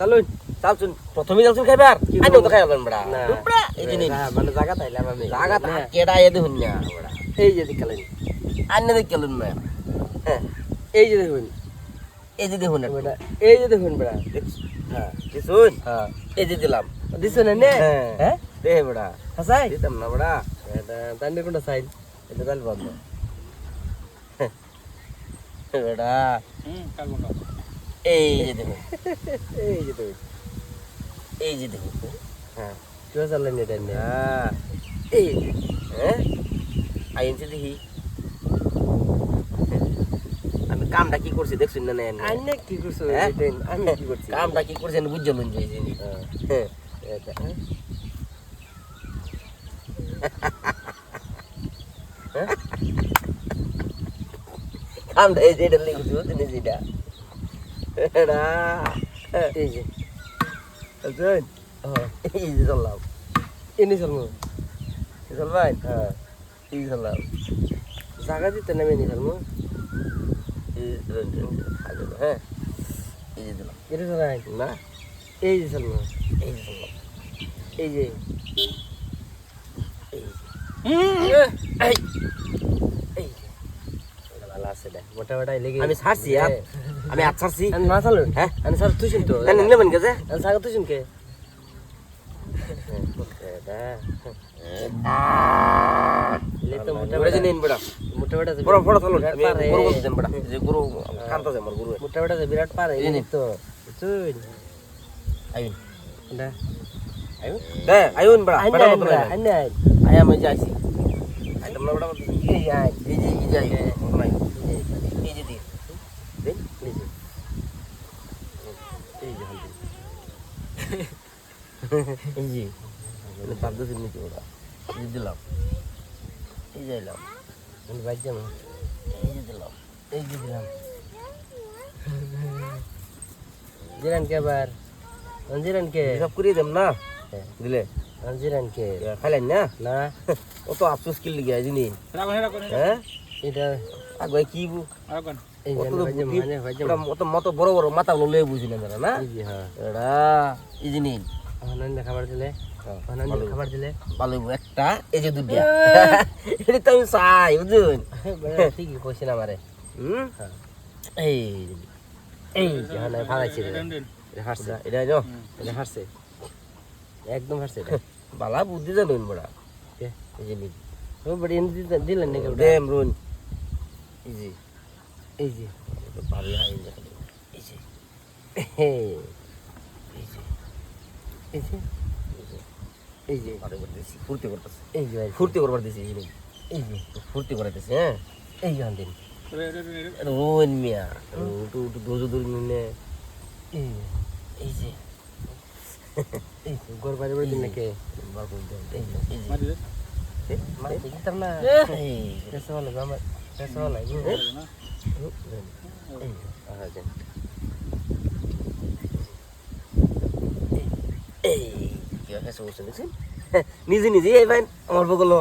চালুন চালছুন প্রথমে চালছুন খাইবার কি আইনো বলব? তো খাইবেন বড়া। না। উপরা এই জিনিস মানে জায়গা তাইলাম আমি। জাগা না, কেডা এ দেখুন না বড়া। এই যে দেখালেন। আইনে দেখ কেলুন না হ্যাঁ। এই যে দেখুন। এই যে দেখুন। বেটা এই যে দেখুন দেখছ- হ্যাঁ। দেখছুন হ্যাঁ। এই যে দিলাম। দিছো না নে হ্যাঁ। হ্যাঁ? দে বড়া। হাসাই দিতাম না বড়া। এটা তান্ডে কোনটা সাইড এটা তাহলে বন্ধ। বড়া। এই যে দেখুন। এই যে তুই এই যে দেখুন। হ্যাঁ তুই চাললেন এটা হ্যাঁ। এই হ্যাঁ? আইনছি দেখি। আমি কামটা কি করছি দেখছুন না নেন? আইনে কি করছ হ্যাঁ? এটা আমি কি করছি? কামটা কি করছেন বুঝছ লুন যে হ্যাঁ, এটা। কামটা এই যে এটা লিখছি বুঝছেন যেটা এটা এই যে। হ্যাঁ এই যে চললাম এনে এই চলবাই হ্যাঁ। এই চললাম জায়গা দিতে নামে নি তো, হ্যাঁ। এই যে দিলাম। এটা চলাই না। এই যে চলমু এই যে চললাম এই যে। এই এই ভালো আছে মোটা মোটা লেগে আমি ছাড়ছি আর আমি ছাড়ছি। আমি না চালুন হ্যাঁ? আমি স্যার তুই শুনতো না নিলে মন গেছে আমি সাগা তুই শুনকে বিরাট আমি পারে। তো। তুই। আইন। না আইন? দে আইন বড়া বড়া বড়া, আইনে আইন আই আমি যাইছি। আইতাম না বড়া এই এই এই এই যে দিন দিন এই যে এই যে হালদি এই যে মানে পাঁচ দশ নিচে ওরা এই যে দিলাম এই যে এলাম আমি এই যে দিলাম এই যে দিলাম জিরান কে বার জিরান কে সব করিয়ে দেম না। দিলে জিরান কে খাইলেন না না অত আফসোস কি লিগে জিনি হ্যাঁ এটা আগে কি মত বড় বড় মাথা গুলো লয়ে বুঝি না তারা না এই যে এটা এই জিনি অনন্য খাবার দিলে অনন্য খাবার দিলে। ভালো একটা এই যে এটা তো আমি চাই বুঝুন ঠিকই কইছে না আমারে। হুম? হ্যাঁ। এই এই যে হ্যাঁ এটা হাসছে এটা এটা এটা হাসছে একদম হাসছে এটা। বালা বুদ্ধি জানুন বড়া? এই যে নিন ও বড় এনে দিলেন- দিলেন নাকি ওটা? রুন এই যে। এই যে। এটা ভারী আইন এই যে। এই যে। এই যে এই যে ফুর্তি করতেছি। এই যে ফুর্তি করবার দিছি এই জিনিস এই যে। ফুর্তি করাইতেছি হ্যাঁ। এই যে হান্দিন এটা মিয়া। উঠু উঠু দোজো দূর নিনে এই এই যে। এই যে গোর বাড়ি দিন নাকি? বার করে দেন। এই যে এই যে। না এই পেশা আমার পেশা এই যে আহা দেন এই কি হয়েছে দেখছেন? নিজে নিজে এই ভাই আমার বগলো